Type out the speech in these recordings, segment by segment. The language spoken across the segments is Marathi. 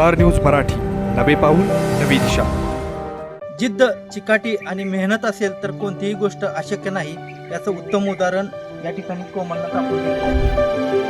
Star news Marathi. नवे पाऊल नवी दिशा. जिद्द चिकाटी आणि मेहनत असेल तर कोणतीही गोष्ट अशक्य नाही याचं उत्तम उदाहरण या ठिकाणी कोमलनं दाखवून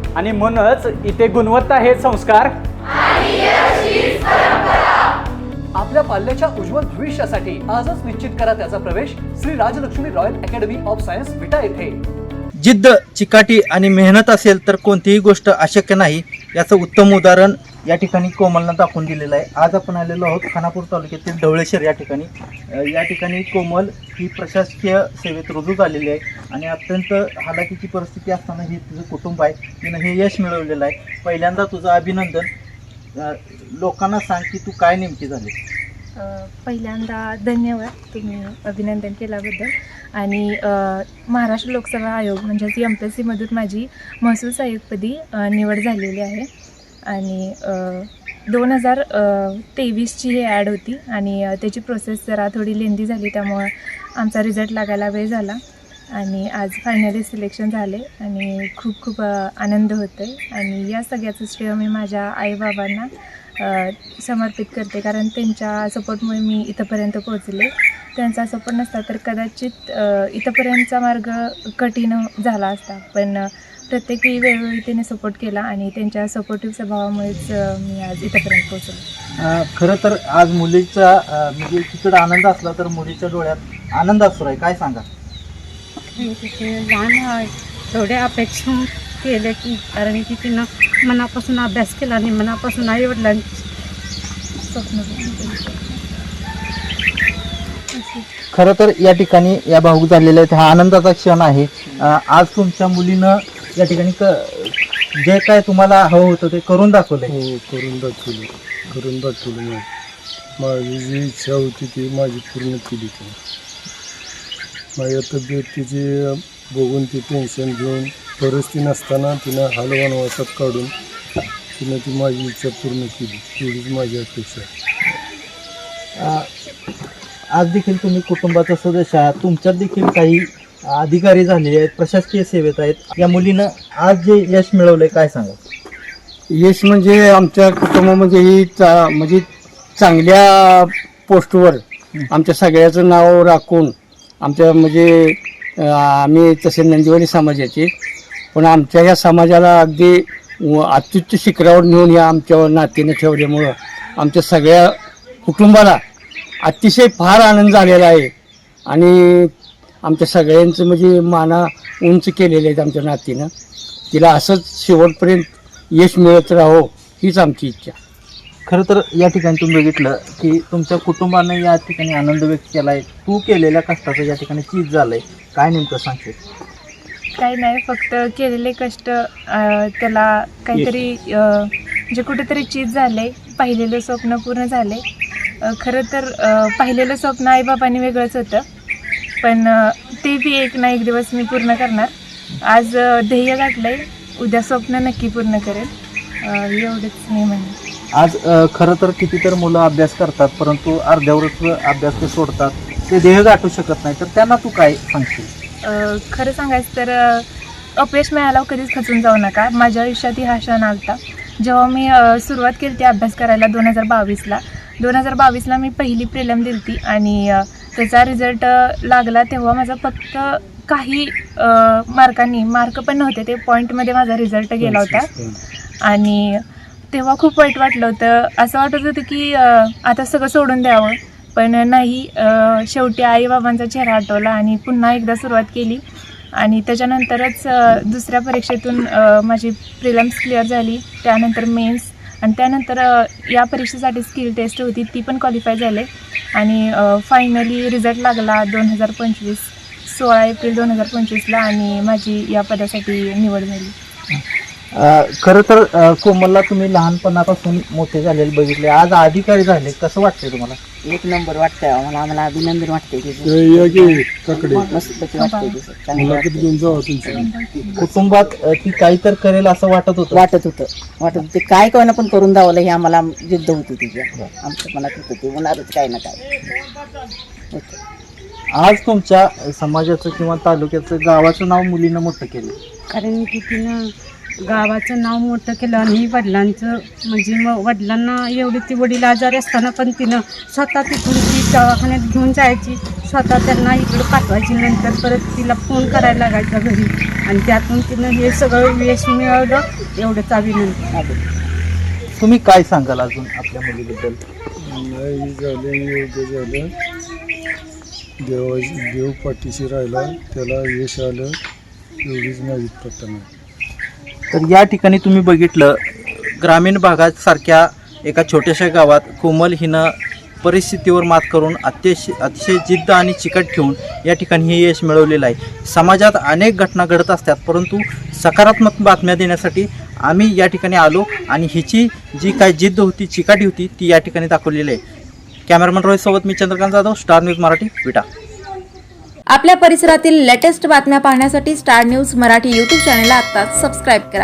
आणि म्हणूनच इथे गुणवत्ता हे संस्कार. आपल्या पाल्याच्या उज्ज्वल भविष्यासाठी आजच निश्चित करा त्याचा प्रवेश Shri Rajlakshmi royal academy of science Vita येथे. जिद्द चिकाटी आणि मेहनत असेल तर कोणतीही गोष्ट अशक्य नाही याचं उत्तम उदाहरण या ठिकाणी कोमलला दाखवून दिलेलं आहे. आज आपण आलेलो आहोत खानापूर तालुक्यातील ढवळेश्वर या ठिकाणी. या ठिकाणी कोमल ही प्रशासकीय सेवेत रुजू झालेली आहे आणि अत्यंत हालाकीची परिस्थिती असताना हे तुझं कुटुंब आहे. तिनं हे यश मिळवलेलं आहे. पहिल्यांदा तुझं अभिनंदन. लोकांना सांग की तू काय नेमकी झाली? पहिल्यांदा धन्यवाद तुम्ही अभिनंदन केल्याबद्दल. आणि महाराष्ट्र लोकसेवा आयोग म्हणजेच एम पी एस सीमधून माझी महसूल आयुक्तपदी निवड झालेली आहे. आणि दोन हजार तेवीसची ही ॲड होती आणि त्याची प्रोसेस जरा थोडी लेंदी झाली त्यामुळं आमचा रिझल्ट लागायला वेळ झाला आणि आज फायनली सिलेक्शन झाले आणि खूप खूप आनंद होतो आहे आणि या सगळ्याचं श्रेय मी माझ्या आईबाबांना समर्पित करते कारण त्यांच्या सपोर्टमुळे मी इथंपर्यंत पोहोचले. त्यांचा सपोर्ट नसता तर कदाचित इथंपर्यंतचा मार्ग कठीण झाला असता. पण प्रत्येक वेळी वेळोवेळी त्याने सपोर्ट केला आणि त्यांच्या सपोर्टिव्ह स्वभावामुळेच मी आज इथंपर्यंत पोहोचले. खरं तर आज मुलीचा म्हणजे तिकडं आनंद असला तर मुलीच्या डोळ्यात आनंद असतो आहे काय सांगा तिथे लहान आहे. थोड्या अपेक्षा केल्या की कारण की तिनं मनापासून अभ्यास केला आणि मनापासून आई वडिलांची स्वप्न खरं तर या ठिकाणी या भाऊक झालेल्या आहेत. हा आनंदाचा क्षण आहे. आज तुमच्या मुलीनं या ठिकाणी क जे काय तुम्हाला हवं होतं ते करून दाखवलंय. हो करून दाखवलं करून दाखवलं माझी माझी जी इच्छा होती ती माझी पूर्ण केली ती माझ्या तब्येतीची बघून ती टेन्शन घेऊन परिस्थिती नसताना तिनं हाल वनवासात काढून तिनं ती माझी इच्छा पूर्ण केली. तेवढीच माझी अपेक्षा आहे. अ, आज देखील तुम्ही कुटुंबाचा सदस्य आहात. तुमच्यात देखील काही अधिकारी झालेले आहेत प्रशासकीय सेवेत आहेत. या मुलीनं आज जे यश मिळवलंय काय सांगा यश म्हणजे आमच्या कुटुंबामध्ये ही चा म्हणजे चांगल्या पोस्टवर आमच्या सगळ्याचं नाव राखून आमच्या म्हणजे आम्ही तसे नंदिवली समाजाचे पण आमच्या ह्या समाजाला अगदी अत्युच्च शिखरावर नेऊन या आमच्या नातीनं ठेवल्यामुळं आमच्या सगळ्या कुटुंबाला अतिशय फार आनंद झालेला आहे. आणि आमच्या सगळ्यांचं म्हणजे माना उंच केलेले आहेत आमच्या नातीनं. तिला असंच शेवटपर्यंत यश मिळत राहो हीच आमची इच्छा. खरं तर या ठिकाणी तुम्ही बघितलं की तुमच्या कुटुंबाने या ठिकाणी आनंद व्यक्त केलाय. तू केलेल्या कष्टाचं या ठिकाणी चीज झालंय. काय नेमकं सांगते काही नाही फक्त केलेले कष्ट अ, त्याला काहीतरी अ, म्हणजे कुठेतरी चीज झाले पाहिलेलं स्वप्न पूर्ण झाले अ, खरं तर अ, पाहिलेलं स्वप्न आईबाबांनी वेगळंच होतं. पण ते बी एक ना एक दिवस मी पूर्ण करणार. आज ध्येय गाठलंय. उद्या स्वप्न नक्की पूर्ण करेल. एवढंच मी म्हणेन. आज खरं तर किती तर मुलं अभ्यास करतात परंतु अर्ध्यावरच अभ्यास ते सोडतात. ते ध्येय गाठू शकत नाही. तर त्यांना तू काय सांगशील? खरं सांगायचं तर अपयश मिळाल्यावर कधीच खचून जाऊ नका. माझ्या आयुष्यातही हा क्षण आलता. जेव्हा मी सुरुवात केली ती अभ्यास करायला दोन हजार बावीसला. दोन हजार बावीसला मी पहिली प्रिलम दिली आणि त्याचा रिझल्ट लागला तेव्हा माझा फक्त काही मार्कांनी मार्क पण नव्हते. ते पॉईंटमध्ये माझा रिझल्ट गेला होता. आणि तेव्हा खूप वाईट वाटलं होतं. असं वाटत होतं की आता सगळं सोडून द्यावं. पण नाही शेवटी आईबाबांचा चेहरा आठवला आणि पुन्हा एकदा सुरुवात केली. आणि त्याच्यानंतरच दुसऱ्या परीक्षेतून माझी प्रिलम्स क्लिअर झाली. त्यानंतर मेन्स आणि त्यानंतर या परीक्षेसाठी स्किल टेस्ट होती ती पण क्वालिफाय झाले. आणि फायनली रिझल्ट लागला दोन हजार पंचवीस सोळा एप्रिल दोन हजार पंचवीसला आणि माझी या पदासाठी निवड झाली. खरं तर कोमलला तुम्ही लहानपणापासून मोठे झालेले बघितले. आज अधिकारी झाले. कसं वाटतंय तुम्हाला? एक नंबर वाटतंय आम्हाला आम्हाला अभिनंदन वाटते मस्त कुटुंबात अ, ती काही तर करेल असं वाटत होतं. वाटत होतं. वाटत होतं. काय काय ना पण करून दावलं हे आम्हाला जिद्द होती तिच्या आमच्या मनात होतं ते होणारच काय ना काय. आज तुमच्या समाजाचं किंवा तालुक्याचं गावाचं नाव मुलीनं मोठं केलं. कारण की तिनं गावाचं नाव मोठं केलं आणि वडिलांचं म्हणजे मग वडिलांना एवढी ती वडील आजारी असताना पण तिनं स्वतः तिथून ती दवाखान्यात घेऊन जायची. स्वतः त्यांना इकडं पाठवायची. नंतर परत तिला फोन करायला लागायचा घरी. आणि त्यातून तिनं हे सगळं यश मिळवलं. एवढंच अभिनंदन. तुम्ही काय सांगाल अजून आपल्या मुलीबद्दल? नाही झाले देवा देव पाठीशी राहिला. त्याला यश आलं. एवढीच माझी प्रार्थना. तर या ठिकाणी तुम्ही बघितलं ग्रामीण भागासारख्या एका छोट्याशा गावात कोमल हिनं परिस्थितीवर मात करून अतिशय अतिशय जिद्द आणि चिकट ठेवून या ठिकाणी हे यश मिळवलेलं आहे. समाजात अनेक घटना घडत असतात परंतु सकारात्मक बातम्या देण्यासाठी आम्ही या ठिकाणी आलो आणि हिची जी काय जिद्द होती चिकाटी होती ती या ठिकाणी दाखवलेली आहे. कॅमेरामन रोहितसोबत मी चंद्रकांत जाधव स्टार न्यूज मराठी विटा. आपल्या परिसरातील लेटेस्ट बातम्या पाहण्यासाठी स्टार न्यूज मराठी यूट्यूब चॅनलला आत्ताच सबस्क्राईब करा.